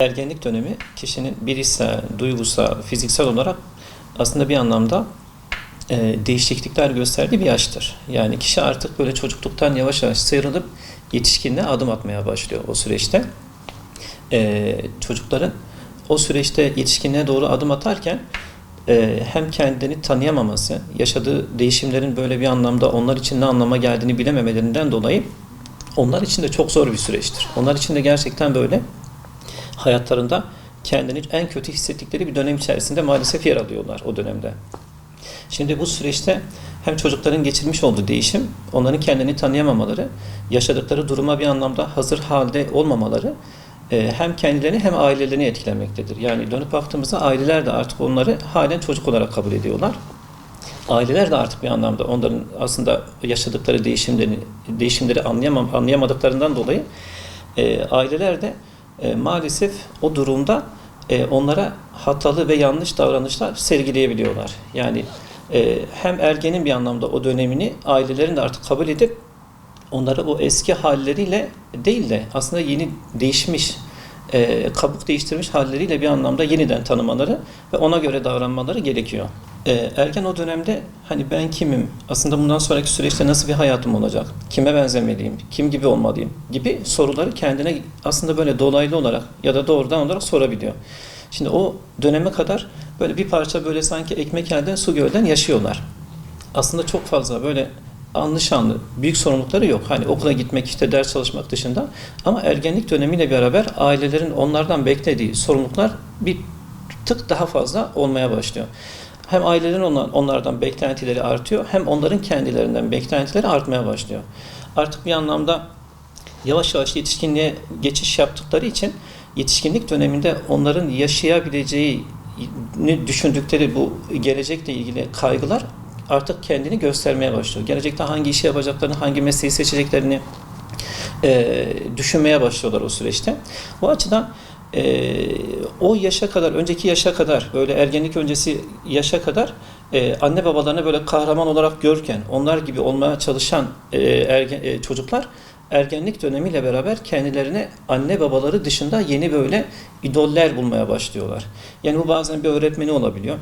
Ergenlik dönemi kişinin bilişsel, duygusal, fiziksel olarak aslında bir anlamda e, değişiklikler gösterdiği bir yaştır. Yani kişi artık böyle çocukluktan yavaş yavaş sıyrılıp yetişkinliğe adım atmaya başlıyor o süreçte. E, çocukların o süreçte yetişkinliğe doğru adım atarken e, hem kendini tanıyamaması, yaşadığı değişimlerin böyle bir anlamda onlar için ne anlama geldiğini bilememelerinden dolayı onlar için de çok zor bir süreçtir. Onlar için de gerçekten böyle hayatlarında kendini en kötü hissettikleri bir dönem içerisinde maalesef yer alıyorlar o dönemde. Şimdi bu süreçte hem çocukların geçirmiş olduğu değişim, onların kendini tanıyamamaları, yaşadıkları duruma bir anlamda hazır halde olmamaları e, hem kendilerini hem ailelerini etkilemektedir. Yani dönüp baktığımızda aileler de artık onları halen çocuk olarak kabul ediyorlar. Aileler de artık bir anlamda onların aslında yaşadıkları değişimleri, değişimleri anlayamam, anlayamadıklarından dolayı e, aileler de e, maalesef o durumda e, onlara hatalı ve yanlış davranışlar sergileyebiliyorlar. Yani e, hem ergenin bir anlamda o dönemini ailelerin de artık kabul edip onları o eski halleriyle değil de aslında yeni değişmiş, e, kabuk değiştirmiş halleriyle bir anlamda yeniden tanımaları ve ona göre davranmaları gerekiyor. E, ergen o dönemde hani ben kimim, aslında bundan sonraki süreçte nasıl bir hayatım olacak, kime benzemeliyim, kim gibi olmalıyım gibi soruları kendine aslında böyle dolaylı olarak ya da doğrudan olarak sorabiliyor. Şimdi o döneme kadar böyle bir parça böyle sanki ekmek elden su gölden yaşıyorlar. Aslında çok fazla böyle anlı şanlı büyük sorumlulukları yok. Hani okula gitmek işte ders çalışmak dışında ama ergenlik dönemiyle beraber ailelerin onlardan beklediği sorumluluklar bir tık daha fazla olmaya başlıyor. Hem ailelerin onlardan beklentileri artıyor hem onların kendilerinden beklentileri artmaya başlıyor. Artık bir anlamda yavaş yavaş yetişkinliğe geçiş yaptıkları için yetişkinlik döneminde onların yaşayabileceğini düşündükleri bu gelecekle ilgili kaygılar artık kendini göstermeye başlıyor. Gelecekte hangi işi yapacaklarını, hangi mesleği seçeceklerini e, düşünmeye başlıyorlar o süreçte. Bu açıdan e, o yaşa kadar, önceki yaşa kadar, böyle ergenlik öncesi yaşa kadar e, anne babalarını böyle kahraman olarak görürken, onlar gibi olmaya çalışan e, ergen, e, çocuklar ergenlik dönemiyle beraber kendilerine anne babaları dışında yeni böyle idoller bulmaya başlıyorlar. Yani bu bazen bir öğretmeni olabiliyor.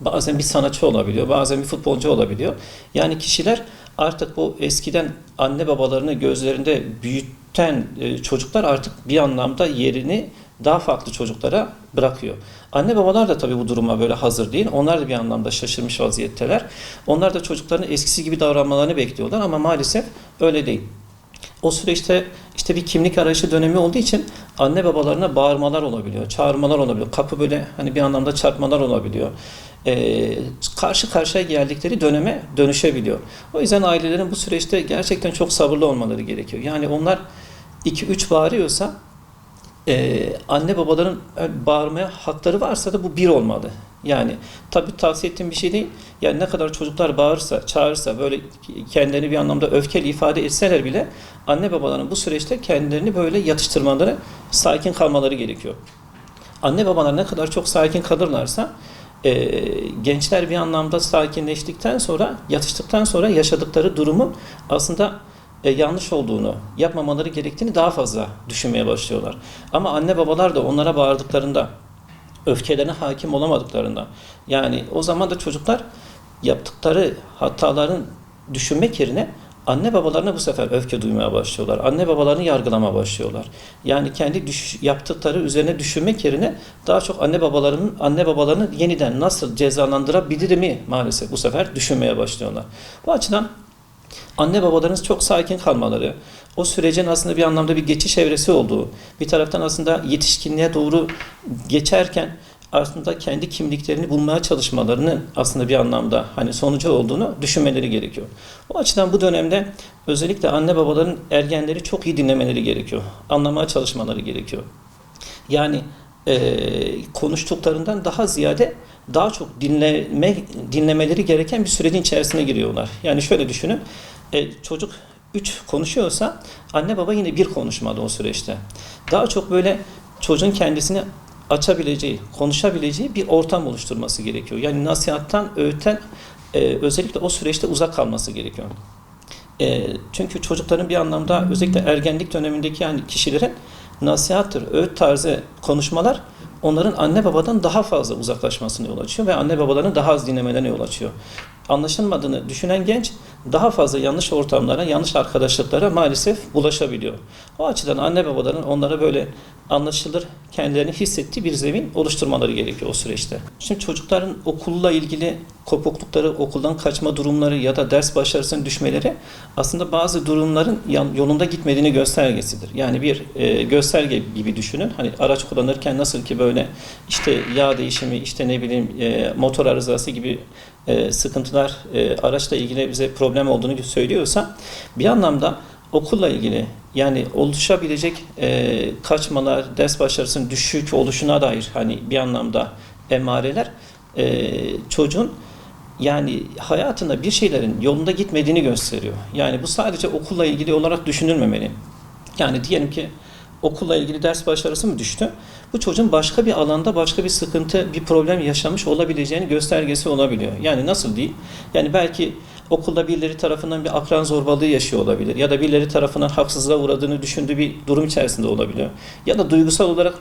Bazen bir sanatçı olabiliyor, bazen bir futbolcu olabiliyor. Yani kişiler artık bu eskiden anne babalarını gözlerinde büyüten e, çocuklar artık bir anlamda yerini daha farklı çocuklara bırakıyor. Anne babalar da tabii bu duruma böyle hazır değil. Onlar da bir anlamda şaşırmış vaziyetteler. Onlar da çocukların eskisi gibi davranmalarını bekliyorlar ama maalesef öyle değil. O süreçte işte bir kimlik arayışı dönemi olduğu için anne babalarına bağırmalar olabiliyor, çağırmalar olabiliyor. Kapı böyle hani bir anlamda çarpmalar olabiliyor. Ee, karşı karşıya geldikleri döneme dönüşebiliyor. O yüzden ailelerin bu süreçte gerçekten çok sabırlı olmaları gerekiyor. Yani onlar 2-3 bağırıyorsa e, anne babaların bağırmaya hakları varsa da bu bir olmalı. Yani tabi tavsiye ettiğim bir şey değil. Yani ne kadar çocuklar bağırsa, çağırırsa, böyle kendilerini bir anlamda öfkeli ifade etseler bile anne babaların bu süreçte kendilerini böyle yatıştırmaları, sakin kalmaları gerekiyor. Anne babalar ne kadar çok sakin kalırlarsa e, gençler bir anlamda sakinleştikten sonra, yatıştıktan sonra yaşadıkları durumun aslında e, yanlış olduğunu, yapmamaları gerektiğini daha fazla düşünmeye başlıyorlar. Ama anne babalar da onlara bağırdıklarında, öfkelerine hakim olamadıklarında, yani o zaman da çocuklar yaptıkları hataların düşünmek yerine anne babalarına bu sefer öfke duymaya başlıyorlar. Anne babalarını yargılama başlıyorlar. Yani kendi düş, yaptıkları üzerine düşünmek yerine daha çok anne babalarının anne babalarını yeniden nasıl cezalandırabilir mi maalesef bu sefer düşünmeye başlıyorlar. Bu açıdan anne babalarınız çok sakin kalmaları, o sürecin aslında bir anlamda bir geçiş evresi olduğu, bir taraftan aslında yetişkinliğe doğru geçerken aslında kendi kimliklerini bulmaya çalışmalarının aslında bir anlamda hani sonucu olduğunu düşünmeleri gerekiyor. O açıdan bu dönemde özellikle anne babaların ergenleri çok iyi dinlemeleri gerekiyor. Anlamaya çalışmaları gerekiyor. Yani e, konuştuklarından daha ziyade daha çok dinleme dinlemeleri gereken bir sürecin içerisine giriyorlar. Yani şöyle düşünün. E, çocuk 3 konuşuyorsa anne baba yine bir konuşmadı o süreçte. Daha çok böyle çocuğun kendisini açabileceği, konuşabileceği bir ortam oluşturması gerekiyor. Yani nasihattan, öğütten e, özellikle o süreçte uzak kalması gerekiyor. E, çünkü çocukların bir anlamda özellikle ergenlik dönemindeki yani kişilerin nasihattır, öğüt tarzı konuşmalar onların anne babadan daha fazla uzaklaşmasına yol açıyor ve anne babaların daha az dinlemelerine yol açıyor. Anlaşılmadığını düşünen genç daha fazla yanlış ortamlara, yanlış arkadaşlıklara maalesef bulaşabiliyor. O açıdan anne babaların onlara böyle anlaşılır, kendilerini hissettiği bir zemin oluşturmaları gerekiyor o süreçte. Şimdi çocukların okulla ilgili kopuklukları, okuldan kaçma durumları ya da ders başarısının düşmeleri aslında bazı durumların yolunda gitmediğini göstergesidir. Yani bir e, gösterge gibi düşünün. Hani araç kullanırken nasıl ki böyle işte yağ değişimi, işte ne bileyim e, motor arızası gibi e, sıkıntılar e, araçla ilgili bize problem olduğunu söylüyorsa bir anlamda okulla ilgili yani oluşabilecek e, kaçmalar, ders başarısının düşük oluşuna dair hani bir anlamda emareler e, çocuğun yani hayatında bir şeylerin yolunda gitmediğini gösteriyor. Yani bu sadece okulla ilgili olarak düşünülmemeli. Yani diyelim ki okulla ilgili ders başarısı mı düştü? Bu çocuğun başka bir alanda başka bir sıkıntı, bir problem yaşamış olabileceğini göstergesi olabiliyor. Yani nasıl diyeyim? Yani belki okulda birileri tarafından bir akran zorbalığı yaşıyor olabilir ya da birileri tarafından haksızlığa uğradığını düşündüğü bir durum içerisinde olabiliyor. Ya da duygusal olarak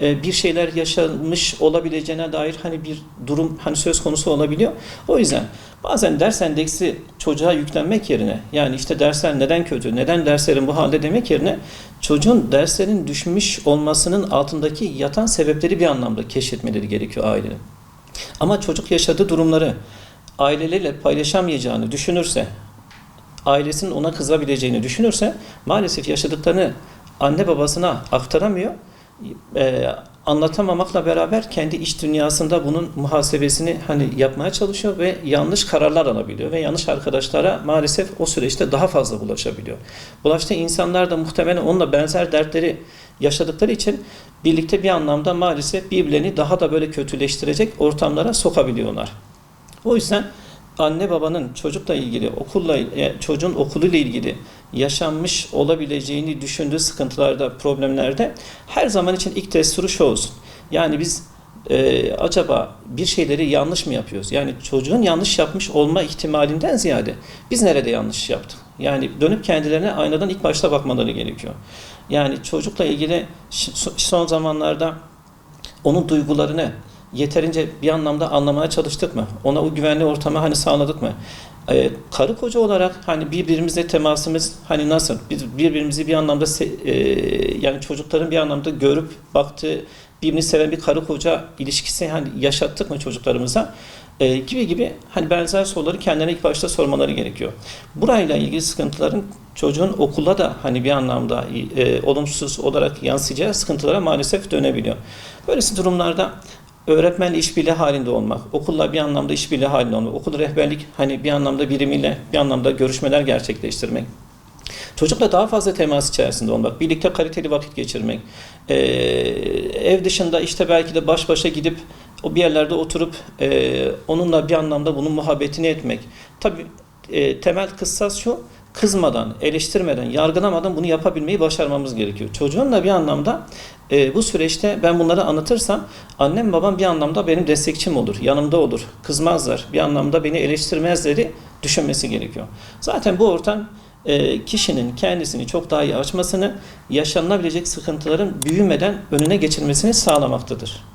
e, bir şeyler yaşanmış olabileceğine dair hani bir durum hani söz konusu olabiliyor. O yüzden bazen ders endeksi çocuğa yüklenmek yerine yani işte dersler neden kötü, neden derslerin bu halde demek yerine çocuğun derslerin düşmüş olmasının altındaki yatan sebepleri bir anlamda keşfetmeleri gerekiyor ailenin. Ama çocuk yaşadığı durumları aileleriyle paylaşamayacağını düşünürse, ailesinin ona kızabileceğini düşünürse maalesef yaşadıklarını anne babasına aktaramıyor. Ee, anlatamamakla beraber kendi iç dünyasında bunun muhasebesini hani yapmaya çalışıyor ve yanlış kararlar alabiliyor ve yanlış arkadaşlara maalesef o süreçte daha fazla bulaşabiliyor. Bulaştığı insanlar da muhtemelen onunla benzer dertleri yaşadıkları için birlikte bir anlamda maalesef birbirlerini daha da böyle kötüleştirecek ortamlara sokabiliyorlar. O yüzden anne babanın çocukla ilgili, okulla e, çocuğun okuluyla ilgili yaşanmış olabileceğini düşündüğü sıkıntılarda, problemlerde her zaman için ilk testuru şu olsun. Yani biz e, acaba bir şeyleri yanlış mı yapıyoruz? Yani çocuğun yanlış yapmış olma ihtimalinden ziyade biz nerede yanlış yaptık? Yani dönüp kendilerine aynadan ilk başta bakmaları gerekiyor. Yani çocukla ilgili son zamanlarda onun duygularını yeterince bir anlamda anlamaya çalıştık mı? Ona o güvenli ortamı hani sağladık mı? Ee, karı koca olarak hani birbirimizle temasımız hani nasıl? Biz birbirimizi bir anlamda e, yani çocukların bir anlamda görüp baktığı birbirini seven bir karı koca ilişkisi hani yaşattık mı çocuklarımıza? Ee, gibi gibi hani benzer soruları kendilerine ilk başta sormaları gerekiyor. Burayla ilgili sıkıntıların çocuğun okulda da hani bir anlamda e, olumsuz olarak yansıyacağı sıkıntılara maalesef dönebiliyor. Böylesi durumlarda öğretmenle işbirliği halinde olmak, okulla bir anlamda işbirliği halinde olmak, okul rehberlik hani bir anlamda birimiyle bir anlamda görüşmeler gerçekleştirmek. Çocukla daha fazla temas içerisinde olmak, birlikte kaliteli vakit geçirmek, ee, ev dışında işte belki de baş başa gidip o bir yerlerde oturup e, onunla bir anlamda bunun muhabbetini etmek. Tabii e, temel kıssas şu, kızmadan, eleştirmeden, yargılamadan bunu yapabilmeyi başarmamız gerekiyor. Çocuğun da bir anlamda e, bu süreçte ben bunları anlatırsam annem babam bir anlamda benim destekçim olur, yanımda olur, kızmazlar, bir anlamda beni eleştirmezleri düşünmesi gerekiyor. Zaten bu ortam e, kişinin kendisini çok daha iyi açmasını, yaşanılabilecek sıkıntıların büyümeden önüne geçilmesini sağlamaktadır.